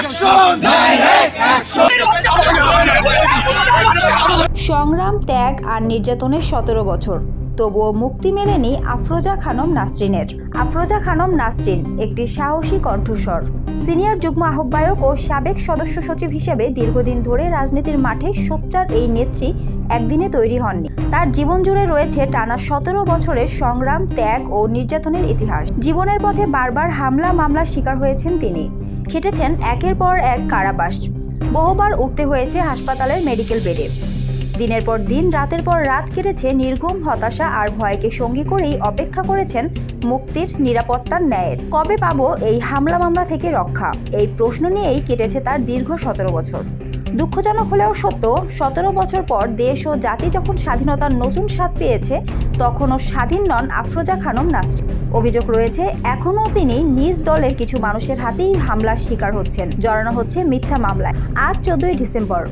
Action! সংগ্রাম, ত্যাগ আর নির্যাতনের সতেরো বছর। তবুও মুক্তি মেলেনি আফরোজা খানম নাসরিনের। আফরোজা খানম নাসরিন একটি সাহসী কণ্ঠস্বর। সিনিয়র যুগ্ম আহ্বায়ক ও সাবেক সদস্য সচিব হিসেবে দীর্ঘদিন ধরে রাজনীতির মাঠে সোচ্চার এই নেত্রী একদিনে তৈরি হননি। তার জীবন জুড়ে রয়েছে টানা সতেরো বছরের সংগ্রাম, ত্যাগ ও নির্যাতনের ইতিহাস। জীবনের পথে বারবার হামলা, মামলার শিকার হয়েছেন তিনি। খেটেছেন একের পর এক কারাবাস। বহুবার উঠতে হয়েছে হাসপাতালের মেডিকেল বেডে। দিনের পর দিন, রাতের পর রাত কেটেছে নির্ঘুম হতাশা আর ভয়কে সঙ্গী করেই অপেক্ষা করেছেন মুক্তির নিরাপত্তার ন্যায়ের। কবে পাবো এই হামলা মামলা থেকে রক্ষা? এই প্রশ্ন নিয়েই কেটেছে তার দীর্ঘ সতেরো বছর। দুঃখজনক হলেও সত্য, সতেরো বছর পর দেশ ও জাতি যখন স্বাধীনতার নতুন স্বাদ পেয়েছে তখনও স্বাধীন নন আফরোজা খানম নাসরিন। অভিযোগ রয়েছে, এখনও তিনি নিজ দলের কিছু মানুষের হাতেই হামলার শিকার হচ্ছেন। জড়ানো হচ্ছে মিথ্যা মামলায়। আজ চোদ্দই ডিসেম্বর।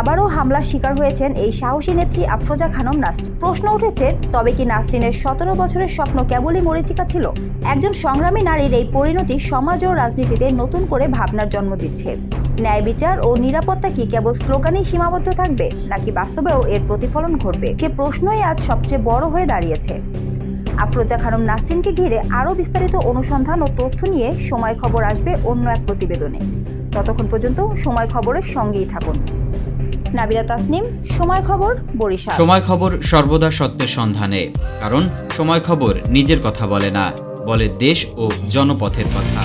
আবারও হামলার শিকার হয়েছেন এই সাহসী নেত্রী আফরোজা খানম নাসরিন। প্রশ্ন উঠেছে, তবে কি নাসরিনের সতেরো বছরের স্বপ্ন কেবলই মরিচিকা ছিল? একজন সংগ্রামী নারীর এই পরিণতি সমাজ ও রাজনীতিতে নতুন করে ভাবনার জন্ম দিচ্ছে। ন্যায় বিচার ও নিরাপত্তা কি কেবল স্লোগানেই সীমাবদ্ধ থাকবে, নাকি বাস্তবেও এর প্রতিফলন ঘটবে? সে প্রশ্নই আজ সবচেয়ে বড় হয়ে দাঁড়িয়েছে। আফরোজা খানম নাসরিনকে ঘিরে আরও বিস্তারিত অনুসন্ধান ও তথ্য নিয়ে সময় খবর আসবে অন্য এক প্রতিবেদনে। ততক্ষণ পর্যন্ত সময় খবরের সঙ্গেই থাকুন। নাবিলা তাসনিম, সময় খবর বরিশাল। সময় খবর সর্বদা সত্যের সন্ধানে, কারণ সময় খবর নিজের কথা বলে না, বলে দেশ ও জনপথের কথা।